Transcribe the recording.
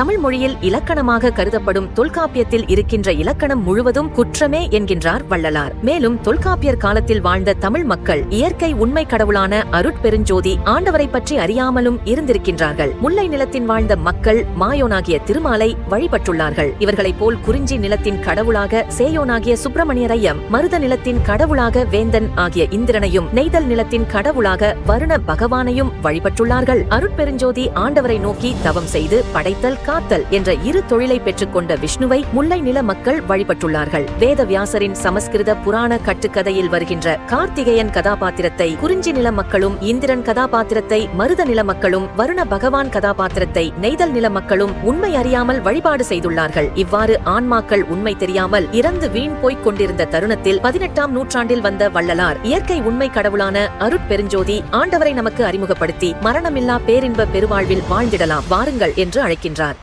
தமிழ் மொழியில் இலக்கணமாக கருதப்படும் தொல்காப்பியத்தில் இருக்கின்ற இலக்கணம் முழுவதும் குற்றமே என்கின்றார் வள்ளலார். மேலும் தொல்காப்பியர் காலத்தில் வாழ்ந்த தமிழ் மக்கள் இயற்கை உண்மை கடவுளான அருட்பெருஞ்சோதி ஆண்டவரை பற்றி அறியாமலும் இருந்திருக்கின்றார்கள். முல்லை நிலத்தின் வாழ்ந்த மக்கள் மாயோனாகிய திருமாலை வழிபட்டுள்ளார்கள். இவர்களைப் போல் குறிஞ்சி நிலத்தின் கடவுளாக சேயோனாகிய சுப்பிரமணியரையும் மருத நிலத்தின் கடவுளாக வேந்தன் ஆகிய இந்திரனையும் நெய்தல் நிலத்தின் கடவுளாக வருண பகவானையும் வழிபட்டுள்ளார்கள். அருட்பெருஞ்சோதி ஆண்டவரை நோக்கி தவம் செய்து படைத்தல் காத்தல் என்ற இரு தொழிலை பெற்றுக்கொண்ட விஷ்ணுவை முல்லை நில மக்கள் வழிபட்டுள்ளார்கள். வேதவியாசரின் சமஸ்கிருத புராண கட்டுக்கதையில் வருகின்ற கார்த்திகேயன் கதாபாத்திரத்தை குறிஞ்சி நில மக்களும் இந்திரன் கதாபாத்திரத்தை மருத நில மக்களும் வருண பகவான் கதாபாத்திரத்தை நெய்தல் நில மக்களும் உண்மை அறியாமல் வழிபாடு செய்துள்ளார்கள். இவ்வாறு ஆன்மாக்கள் உண்மை தெரியாமல் இறந்து வீண் போய்க் கொண்டிருந்த தருணத்தில் பதினெட்டாம் நூற்றாண்டில் வந்த வள்ளலார் இயற்கை உண்மை கடவுளான அருட்பெருஞ்சோதி ஆண்டவரை நமக்கு அறிமுகப்படுத்தி மரணமில்லா பேரின்ப பெருவாழ்வில் வாழ்ந்திடலாம் வாருங்கள் என்று அழைக்கின்றார்.